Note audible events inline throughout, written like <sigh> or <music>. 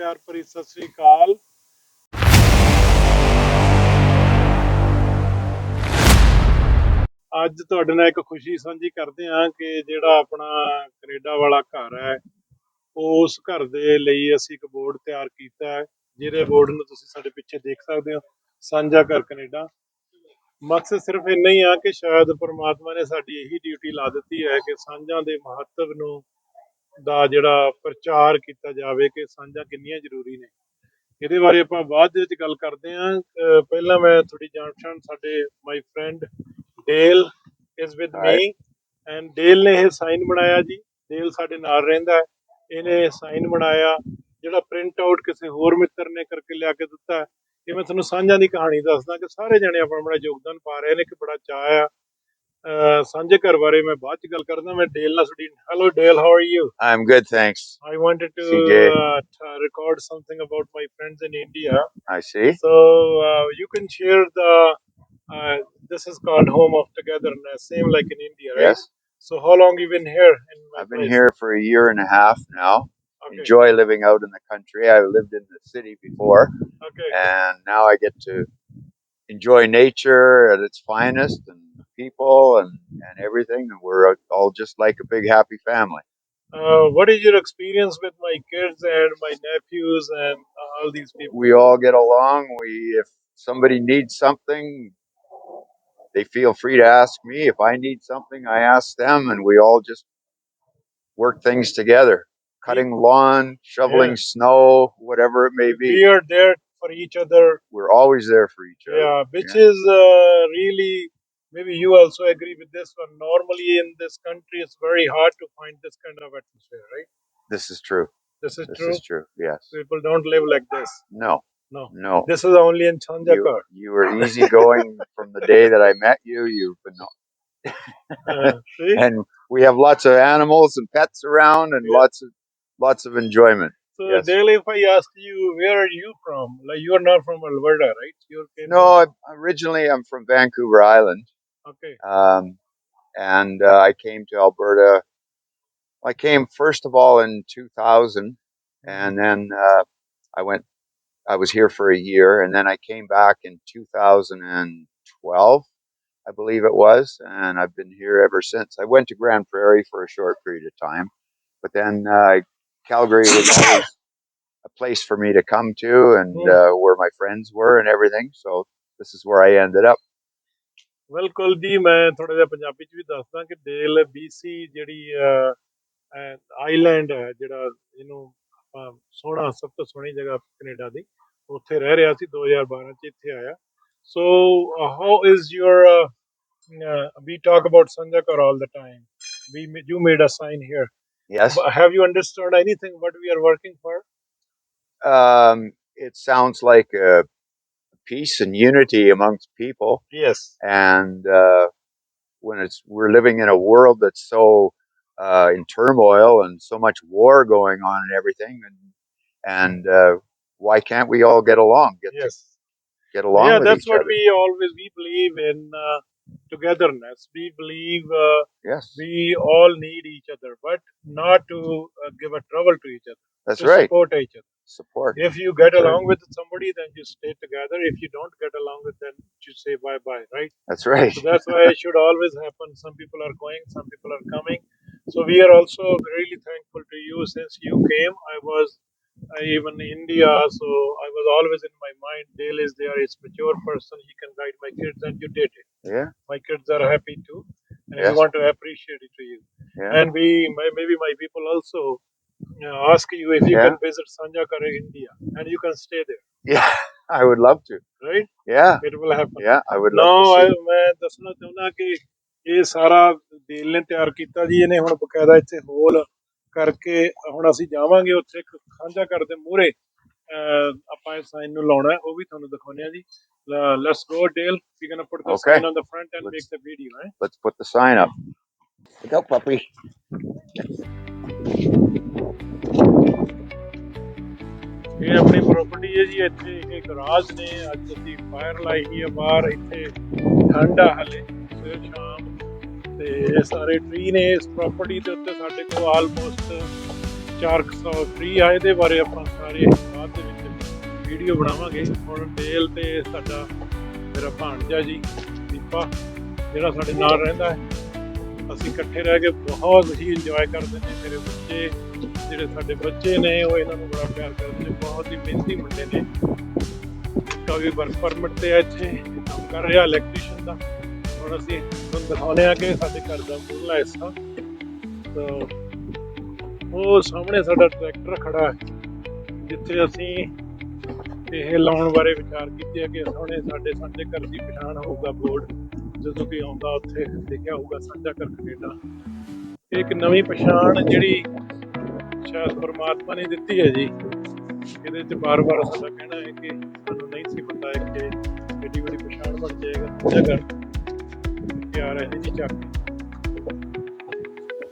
ਪਿਆਰ ਭਰੀ ਸਤਿ ਸ੍ਰੀ ਅਕਾਲ। ਅੱਜ ਤੁਹਾਡੇ ਨਾਲ ਇੱਕ ਖੁਸ਼ੀ ਸਾਂਝੀ ਕਰਦੇ ਹਾਂ ਕਿ ਜਿਹੜਾ ਆਪਣਾ ਕੈਨੇਡਾ ਵਾਲਾ ਘਰ ਹੈ ਉਸ ਘਰ ਦੇ ਲਈ ਅਸੀਂ ਇੱਕ ਬੋਰਡ ਤਿਆਰ ਕੀਤਾ ਹੈ ਜਿਹੜੇ ਬੋਰਡ ਨੂੰ ਤੁਸੀਂ ਸਾਡੇ ਪਿੱਛੇ ਦੇਖ ਸਕਦੇ ਹੋ, ਸਾਂਝਾ ਘਰ ਕੈਨੇਡਾ। ਮਕਸਦ ਸਿਰਫ ਇੰਨਾ ਹੀ ਆ ਕਿ ਸ਼ਾਇਦ ਪ੍ਰਮਾਤਮਾ ਨੇ ਸਾਡੀ ਇਹੀ ਡਿਊਟੀ ਲਾ ਦਿੱਤੀ ਹੈ ਕਿ ਸਾਂਝਾਂ ਦੇ ਮਹੱਤਵ ਨੂੰ ਦਾ ਜਿਹੜਾ ਪ੍ਰਚਾਰ ਕੀਤਾ ਜਾਵੇ ਕਿ ਸਾਂਝਾਂ ਕਿੰਨੀਆਂ ਜ਼ਰੂਰੀ ਨੇ। ਇਹਦੇ ਬਾਰੇ ਆਪਾਂ ਬਾਅਦ ਦੇ ਵਿੱਚ ਗੱਲ ਕਰਦੇ ਹਾਂ। ਪਹਿਲਾਂ ਮੈਂ ਥੋੜੀ ਜਾਣ ਪਛਾਣ ਸਾਡੇ my friend Dale is with. Me and Dale ਨੇ ਇਹ ਸਾਈਨ ਬਣਾਇਆ ਜੀ। ਡੇਲ ਸਾਡੇ ਨਾਲ ਰਹਿੰਦਾ ਹੈ। ਇਹਨੇ ਸਾਈਨ ਬਣਾਇਆ ਜਿਹੜਾ ਪ੍ਰਿੰਟ ਆਊਟ ਕਿਸੇ ਹੋਰ ਮਿੱਤਰ ਨੇ ਕਰਕੇ ਲਿਆ ਕੇ ਦਿੱਤਾ ਹੈ। ਇਹ ਮੈਂ ਤੁਹਾਨੂੰ ਸਾਂਝਾਂ ਦੀ ਕਹਾਣੀ ਦੱਸਦਾ ਕਿ ਸਾਰੇ ਜਣੇ ਆਪਣਾ ਆਪਣਾ ਯੋਗਦਾਨ ਪਾ ਰਹੇ ਨੇ ਕਿ ਬੜਾ ਚਾਅ ਆ। Uh, Sanjay Kar बारे में बात gal करना मैं डेल ना सुडीन। Hello Dale how are you? I'm good, thanks. I wanted to uh, record something about my friends in India. I see. so uh, you can share the this is called home of togetherness same like in India Yes, so how long you been here I've been here for a year and a half now. Enjoy living out in the country. I lived in the city before, and now I get to enjoy nature at its finest and people and, and everything. And we're all just like a big happy family. Uh, what is your experience with my kids and my nephews and all these people? We all get along. We, if somebody needs something, they feel free to ask me. If I need something, I ask them, and we all just work things together. Cutting lawn, shoveling Yeah. snow, whatever it may be. We are there for each other. We're always there for each other. Yeah, which is uh, really maybe you also agree with this one. Normally in this country, it's very hard to find this kind of atmosphere, right? This is true. This is This true. This is true. Yes. People don't live like this. No. No. No. This is only in You, Chanjakar. you were easygoing from the day that I met you. You've been, <laughs> Uh, see? and we have lots of animals and pets around, and Yeah. lots of lots of enjoyment. So, yes. Dale, if I ask you, where are you from? Like, you are not from Alberta, right? You're No, from- originally I'm from Vancouver Island. Okay. um, and uh, I came to Alberta. I came first of all in 2000, and then uh, I went. I was here for a year, and then I came back in 2012, I believe it was, and I've been here ever since. I went to Grand Prairie for a short period of time, but then uh, Calgary was always a place for me to come to, and uh, where my friends were and everything. So this is where I ended up. ਬਿਲਕੁਲ ਜੀ ਮੈਂ ਥੋੜਾ ਜਿਹਾ ਪੰਜਾਬੀ ਚ ਵੀ ਦੱਸਦਾ ਕਿ Del BC ਜਿਹੜੀ island ਹੈ ਜਿਹੜਾ ਇਹਨੂੰ ਆਪਾਂ ਸੋਹਣਾ ਸਭ ਤੋਂ ਸੋਹਣੀ ਜਗ੍ਹਾ ਕੈਨੇਡਾ ਦੀ ਉੱਥੇ ਰਹਿ ਰਿਹਾ ਸੀ 2012 ਚ ਇੱਥੇ ਆਇਆ so how is your we talk about Sanjakar all the time. We ma- you made a sign here. Yes. But have you understood anything what we are working for? um, it sounds like a peace and unity amongst people. Yes. And uh, when it's we're living in a world that's so uh, in turmoil and so much war going on and everything, and and uh, why can't we all get along? Get Yes. to, get along yeah, that's what other. we always we believe in uh, togetherness. We believe uh, yes, we all need each other, but not to uh, give a trouble to each other. that's to right. Support each other. Support. If you get along with somebody, then you stay together. If you don't get along with them, you say bye bye, right? That's right. So that's why it should always happen. Some people are going, some people are coming. So we are also really thankful to you since you came. I was uh, even in India, so I was always in my mind. Dale is there, he's mature person, he can guide my kids, and you did it. Yeah. My kids are happy too, and we Yes. want to appreciate it to you. Yeah. And we may- maybe my people also uh, ask you if you Yeah. can visit Sanjakar India, and you can stay there, Yeah. I would love to. right? Yeah. It will happen. Yeah. I would no love to see. ਮੈਂ ਦੱਸਣਾ ਚਾਹੁੰਦਾ ਕਿ ਇਹ ਸਾਰਾ ਦੀਲ ਨੇ ਤਿਆਰ ਕੀਤਾ ਜੀ ਇਹਨੇ ਹੁਣ ਬਕਾਇਦਾ ਇੱਥੇ ਹੋਲ ਕਰਕੇ ਹੁਣ ਅਸੀਂ ਜਾਵਾਂਗੇ ਉੱਥੇ ਇੱਕ ਸਾਂਝਾ ਕਰਦੇ ਮੂਹਰੇ ਆਪਾਂ ਇਸ ਸਾਈਨ ਨੂੰ ਲਾਉਣਾ ਹੈ ਉਹ ਵੀ ਤੁਹਾਨੂੰ ਦਿਖਾਉਂਦੇ ਆ ਜੀ let's go dale we gonna put the Okay. Sign on the front end make Let's- the video ਹੈ Let's put the sign up. Look out, puppy. ਇਹ ਆਪਣੀ ਪ੍ਰਾਪਰਟੀ ਹੈ ਜੀ, ਇੱਥੇ ਇਹ ਗਰਾਜ ਨੇ, ਅੱਜ ਅਸੀਂ ਫਾਇਰ ਲਾਈ ਹੀ ਹੈ ਬਾਹਰ, ਇੱਥੇ ਠੰਡ ਆ ਹਲੇ, ਸਵੇਰ ਸ਼ਾਮ। ਤੇ ਇਹ ਸਾਰੇ ਟਰੀ ਨੇ, ਇਸ ਪ੍ਰਾਪਰਟੀ ਦੇ ਉੱਤੇ ਸਾਡੇ ਕੋਲ ਆਲਮੋਸਟ 400 ਟਰੀ ਆ, ਇਹਦੇ ਬਾਰੇ ਆਪਾਂ ਸਾਰੇ ਬਾਅਦ ਦੇ ਵਿੱਚ ਵੀਡੀਓ ਬਣਾਵਾਂਗੇ। ਹੁਣ ਡੇਲ ਤੇ ਸਾਡਾ ਮੇਰਾ ਭਾਣਜਾ ਜੀ, ਦੀਪਾ, ਜਿਹੜਾ ਸਾਡੇ ਨਾਲ ਰਹਿੰਦਾ ਹੈ। ਅਸੀਂ ਇਕੱਠੇ ਰਹਿ ਕੇ ਬਹੁਤ ਹੀ ਇੰਜੋਏ ਕਰਦੇ ਨੇ ਮੇਰੇ ਬੱਚੇ, ਜਿਹੜੇ ਸਾਡੇ ਬੱਚੇ ਨੇ, ਉਹ ਇਹਨਾਂ ਨੂੰ ਬੜਾ ਪਿਆਰ ਕਰਦੇ ਨੇ, ਬਹੁਤ ਹੀ ਮਿਹਨਤੀ ਮੁੰਡੇ ਨੇ। ਕਾਫੀ ਵਰਕ ਪਰਮਿਟ ਤੇ ਆ ਇੱਥੇ, ਕੰਮ ਕਰ ਰਿਹਾ ਇਲੈਕਟ੍ਰੀਸ਼ੀਅਨ ਦਾ। ਹੁਣ ਅਸੀਂ ਤੁਹਾਨੂੰ ਦਿਖਾਉਂਦੇ ਆ ਕਿ ਸਾਡੇ ਘਰ ਦਾ ਮੂਹਰਲਾ ਹਿੱਸਾ। ਤਾਂ ਉਹ ਸਾਹਮਣੇ ਸਾਡਾ ਟਰੈਕਟਰ ਖੜਾ ਹੈ, ਜਿੱਥੇ ਅਸੀਂ ਇਹ ਲਾਉਣ ਬਾਰੇ ਵਿਚਾਰ ਕੀਤੇ ਆ ਕਿ ਸੋਹਣੇ ਸਾਡੇ ਸਾਡੇ ਘਰ ਦੀ ਪਛਾਣ ਹੋਊਗਾ ਬੋਰਡ ਜਦੋਂ ਕਿ ਆਉਂਦਾ ਉੱਥੇ ਲਿਖਿਆ ਹੋਊਗਾ ਸਾਂਝਾ ਘਰ ਕੈਨੇਡਾ ਇੱਕ ਨਵੀਂ ਪਛਾਣ ਜਿਹੜੀ ਸ਼ਾਇਦ ਪਰਮਾਤਮਾ ਨੇ ਦਿੱਤੀ ਹੈ ਜੀ ਇਹਦੇ ਚ ਬਾਰ-ਬਾਰ ਸਾਡਾ ਕਹਿਣਾ ਹੈ ਕਿ ਸਾਨੂੰ ਨਹੀਂ ਸੀ ਪਤਾ ਕਿ ਐਡੀ ਵੱਡੀ ਪਛਾਣ ਬਣ ਜਾਏਗਾ ਸਾਂਝਾ ਘਰ ਪਿਆਰ ਹੈ ਜੀ ਚੱਕ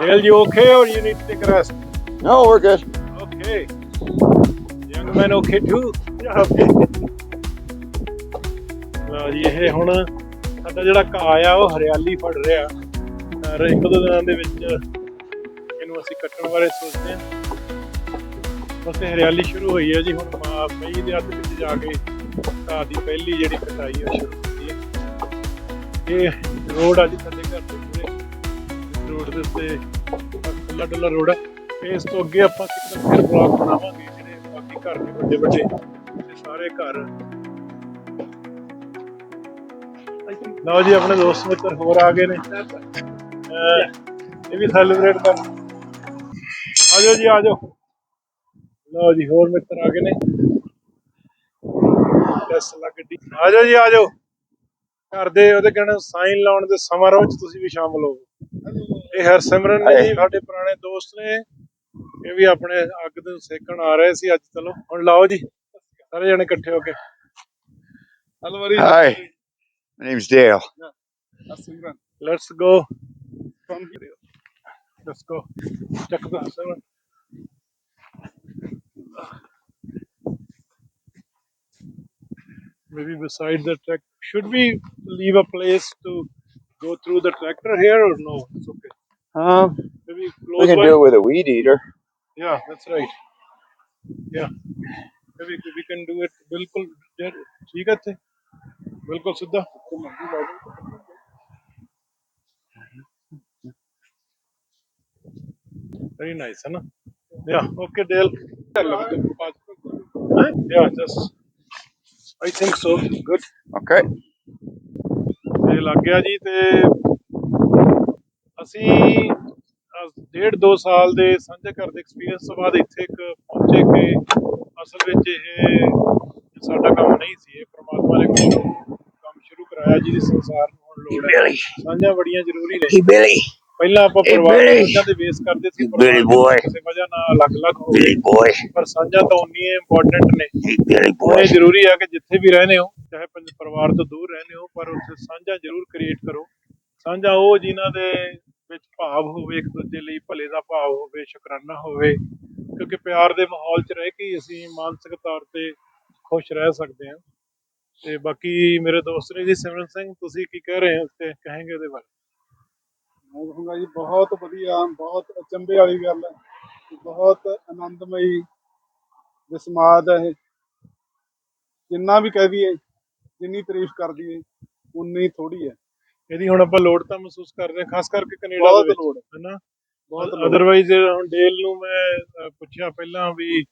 Dale, you okay or you need to take a rest? No, we're good. Okay. Young man okay too? Yeah, okay. ਲਓ ਜੀ ਇਹ ਹੁਣ ਸਾਡਾ ਜਿਹੜਾ ਘਾਹ ਆ, ਉਹ ਹਰਿਆਲੀ ਫੜ ਰਿਹਾ। ਔਰ ਇੱਕ ਦੋ ਦਿਨਾਂ ਦੇ ਵਿੱਚ ਇਹਨੂੰ ਅਸੀਂ ਕੱਟਣ ਬਾਰੇ ਸੋਚਦੇ ਹਾਂ। ਬਸ ਹਰਿਆਲੀ ਸ਼ੁਰੂ ਹੋਈ ਹੈ ਜੀ, ਹੁਣ ਮਈ ਦੇ ਅੱਧ ਵਿੱਚ ਜਾ ਕੇ ਘਾਹ ਦੀ ਪਹਿਲੀ ਜਿਹੜੀ ਕਟਾਈ ਉਹ ਸ਼ੁਰੂ ਹੁੰਦੀ ਹੈ। ਇਹ ਰੋਡ ਅੱਜ ਸਾਡੇ ਘਰ ਤੋਂ ਪੂਰੇ ਰੋਡ ਦੇ ਉੱਤੇ ਖੁੱਲਾ ਡੁੱਲਾ ਰੋਡ ਹੈ ਇਸ ਤੋਂ ਅੱਗੇ ਆਪਾਂ ਕਿਤੇ ਫਿਰ ਬਲਾਕ ਬਣਾਵਾਂਗੇ ਜਿਹੜੇ ਬਾਕੀ ਘਰ ਨੇ ਵੱਡੇ ਵੱਡੇ ਸਾਰੇ ਘਰ ਲਓ ਜੀ ਆਪਣੇ ਦੋਸਤ ਮਿੱਤਰ ਹੋਰ ਆ ਗਏ ਨੇ। ਇਹ ਵੀ ਸੈਲੀਬ੍ਰੇਟ ਕਰ ਆ ਜਾਓ ਜੀ ਆ ਜਾਓ ਲਓ ਜੀ ਹੋਰ ਮਿੱਤਰ ਆ ਗਏ ਨੇ। ਟੈਸਲਾ ਗੱਡੀ ਆ ਜਾਓ ਜੀ ਆ ਜਾਓ ਘਰ ਦੇ ਉਹਦੇ ਕਹਿੰਦੇ ਸਾਈਨ ਲਾਉਣ ਦੇ ਸਮਾਰੋਹ ਵਿੱਚ ਤੁਸੀਂ ਵੀ ਸ਼ਾਮਲ ਹੋ ਇਹ ਹਰਸਿਮਰਨ ਨੇ ਜੀ ਸਾਡੇ ਪੁਰਾਣੇ ਦੋਸਤ ਨੇ। ਇਹ ਵੀ ਆਪਣੇ ਅੱਗ ਦੇ ਸੇਕਣ ਆ ਰਹੇ ਸੀ ਅੱਜ ਚਲੋ। ਹੁਣ ਲਾਓ ਜੀ ਸਾਰੇ ਜਣੇ ਇਕੱਠੇ ਹੋ ਕੇ। Hello very Hi. My name's Dale. Yeah. Let's go. From here. Let's go. Check. Maybe beside the track. Should we leave a place to go through the tractor here or no? It's okay. Um, Maybe close we can by. do it with a weed eater. Yeah, that's right. Yeah. Maybe we can do it. Bilkul, ठीक है बिल्कुल Very nice, है ना? Yeah, okay, Dale. Yeah, just. I think so. Good. Okay. ਤੇ ਲੱਗ ਗਿਆ ਜੀ ਤੇ ਅਸੀਂ ਅਹ, ਡੇਢ ਦੋ ਸਾਲ ਦੇ ਸਾਂਝੇ ਘਰ ਦੇ ਐਕਸਪੀਰੀਅੰਸ ਤੋਂ ਬਾਅਦ ਇੱਥੇ ਇੱਕ ਪਹੁੰਚੇ ਕਿ ਅਸਲ ਵਿੱਚ ਇਹ ਸਾਡਾ ਕੰਮ ਨਹੀਂ ਸੀ ਇਹ ਪ੍ਰਮਾਤਮਾ ਨੇ ਕੁਝ ਕੰਮ ਸ਼ੁਰੂ ਕਰਾਇਆ ਜਿਹਦੀ ਸੰਸਾਰ ਨੂੰ ਹੁਣ ਲੋੜ ਹੈ। ਸਾਂਝਾਂ ਬੜੀਆਂ ਜ਼ਰੂਰੀ ਨੇ। Hey Billy, ਪਹਿਲਾਂ ਆਪਾਂ Hey, ਪਰਿਵਾਰ Billy. ਸਾਂਝਾਂ ਦੇ ਬੇਸ ਕਰਦੇ ਸੀ Hey, ਪਰਿਵਾਰ Billy boy. ਕਿਸੇ ਵਜ੍ਹਾ ਨਾਲ ਅਲੱਗ-ਅਲੱਗ ਹੋ ਗਏ। Billy boy, ਪਰ ਸਾਂਝਾਂ ਤਾਂ ਉਨੀਆਂ ਇੰਪੋਰਟੈਂਟ ਨੇ। hey Billy ਹੁਣ boy. ਇਹ ਜ਼ਰੂਰੀ ਆ ਕਿ ਜਿੱਥੇ ਵੀ ਰਹਿੰਦੇ ਹੋ ਚਾਹੇ ਪੰਜ ਪਰਿਵਾਰ ਤੋਂ ਦੂਰ ਰਹਿੰਦੇ ਹੋ ਪਰ ਉੱਥੇ ਸਾਂਝਾ ਜ਼ਰੂਰ ਕ੍ਰੀਏਟ ਕਰੋ। ਸਾਂਝਾ ਉਹ ਜਿਨ੍ਹਾਂ ਦੇ ਵਿੱਚ ਭਾਵ ਹੋਵੇ ਇੱਕ ਦੂਜੇ ਲਈ ਭਲੇ ਦਾ ਭਾਵ ਹੋਵੇ ਸ਼ੁਕਰਾਨਾ ਹੋਵੇ ਕਿਉਂਕਿ ਪਿਆਰ ਦੇ ਮਾਹੌਲ 'ਚ ਰਹਿ ਕੇ ਹੀ ਅਸੀਂ ਮਾਨਸਿਕ ਤੌਰ ਤੇ ਖੁਸ਼ ਰਹਿ ਸਕਦੇ ਹਾਂ। ਤੇ ਬਾਕੀ ਮੇਰੇ ਦੋਸਤ ਨੇ ਜੀ ਸਿਮਰਨ ਸਿੰਘ ਤੁਸੀਂ ਕੀ ਕਹਿ ਰਹੇ ਹੋ ਤੇ ਕਹਾਂਗੇ ਉਹਦੇ ਬਾਰੇ ਮੈਂ ਕਹੂੰਗਾ ਜੀ ਬਹੁਤ ਵਧੀਆ ਬਹੁਤ ਅਚੰਭੇ ਵਾਲੀ ਗੱਲ ਹੈ ਬਹੁਤ ਆਨੰਦਮਈ ਜੇ ਸਮਾਦ ਹੈ ਇਹ ਜਿੰਨਾ ਵੀ ਕਹਿ ਦਈਏ ਜਿੰਨੀ ਤਾਰੀਫ ਕਰ ਦਈਏ ਉਨੀ ਥੋੜੀ ਹੈ ਇਹਦੀ ਹੁਣ ਆਪਾਂ ਲੋੜ ਤਾਂ ਮਹਿਸੂਸ ਕਰ ਰਹੇ ਹਾਂ ਖਾਸ ਕਰਕੇ ਕੈਨੇਡਾ ਬਹੁਤ ਦੇ ਵਿੱਚ ਲੋੜ ਹੈ। ਹੈਨਾ। ਅਦਰਵਾਈਜ਼ ਹੁਣ ਡੇਲ ਨੂੰ ਮੈਂ ਪੁੱਛਿਆ ਪਹਿਲਾਂ ਵੀ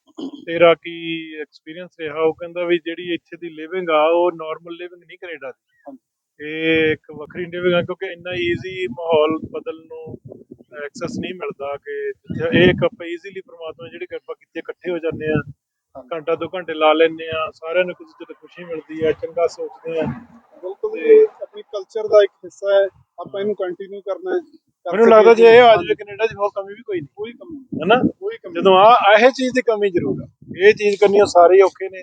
ਤੇਰਾ ਕੀ ਐਕਸਪੀਰੀਅੰਸ ਰਿਹਾ? ਉਹ ਕਹਿੰਦਾ ਵੀ ਜਿਹੜੀ ਇੱਥੇ ਦੀ ਲਿਵਿੰਗ ਆ ਉਹ ਨਾਰਮਲ ਲਿਵਿੰਗ ਨਹੀਂ ਕੈਨੇਡਾ ਦੀ। ਇਹ ਇੱਕ ਵੱਖਰੀ ਲਿਵਿੰਗ ਆ ਕਿਉਂਕਿ ਇੰਨਾ ਈਜ਼ੀ ਮਾਹੌਲ ਬਦਲਣ ਨੂੰ ਐਕਸੈਸ ਨਹੀਂ ਮਿਲਦਾ ਕਿ ਇਹ ਇੱਕ ਆਪਾਂ ਈਜ਼ੀਲੀ ਪ੍ਰਮਾਤਮਾ ਜਿਹੜੀ ਕਿਰਪਾ ਕੀਤੀ ਇਕੱਠੇ ਹੋ ਜਾਂਦੇ ਆ ਘੰਟਾ ਦੋ ਘੰਟੇ ਲਾ ਲੈਂਦੇ ਆ ਸਾਰਿਆਂ ਨੂੰ ਕੁਝ ਜਦੋਂ ਖੁਸ਼ੀ ਮਿਲਦੀ ਹੈ ਚੰਗਾ ਸੋਚਦੇ ਆ। ਬਿਲਕੁਲ ਇਹ ਆਪਣੀ ਕਲਚਰ ਦਾ ਇੱਕ ਹਿੱਸਾ ਹੈ ਆਪਾਂ ਇਹਨੂੰ ਕੰਟੀਨਿਊ ਕਰਨਾ ਹੈ। ਮੈਨੂੰ ਲੱਗਦਾ ਜੇ ਇਹ ਆ। ਜਾਵੇ ਕੈਨੇਡਾ 'ਚ ਹੋਰ ਕਮੀ ਵੀ ਕੋਈ ਨਹੀਂ। ਕੋਈ ਕਮੀ ਨਹੀਂ, ਹੈਨਾ? ਕੋਈ ਕਮੀ ਜਦੋਂ ਆ ਇਹ ਚੀਜ਼ ਦੀ ਕਮੀ ਜ਼ਰੂਰ ਆ। ਇਹ ਚੀਜ਼ ਕਰਨੀ ਸਾਰੇ ਔਖੇ ਨੇ।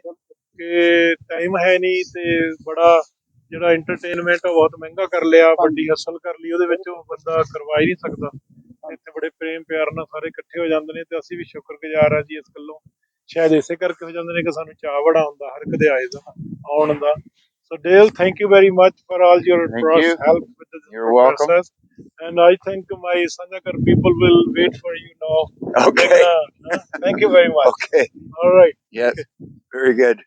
ਕਿ ਟਾਈਮ ਹੈ ਨਹੀਂ ਤੇ ਬੜਾ ਜਿਹੜਾ ਐਂਟਰਟੇਨਮੈਂਟ ਬਹੁਤ ਮਹਿੰਗਾ ਕਰ ਲਿਆ ਵੱਡੀ ਹਸਲ ਕਰ ਲਈ ਉਹਦੇ ਵਿੱਚ ਉਹ ਬੰਦਾ ਕਰਵਾ ਹੀ ਨਹੀਂ ਸਕਦਾ। ਇੱਥੇ ਬੜੇ ਪ੍ਰੇਮ ਪਿਆਰ ਨਾਲ ਸਾਰੇ ਇਕੱਠੇ ਹੋ ਜਾਂਦੇ ਨੇ ਤੇ ਅਸੀਂ ਵੀ ਸ਼ੁਕਰਗੁਜ਼ਾਰ ਆ ਜੀ ਇਸ ਗੱਲੋਂ। ਸ਼ਾਇਦ ਇਸੇ ਕਰਕੇ ਹੋ ਜਾਂਦੇ ਨੇ ਕਿ ਸਾਨੂੰ ਚਾਹ ਬੜਾ ਹੁੰਦਾ ਹਰ ਕਦੇ ਆਏ ਦਾ ਆਉਣ ਦਾ। So Dale thank you very much for all your Thank you. Help with You're welcome. And I think my Sanjakar people will wait for you now. Okay. Uh, thank you very much. Okay. All right. Yes. Very good.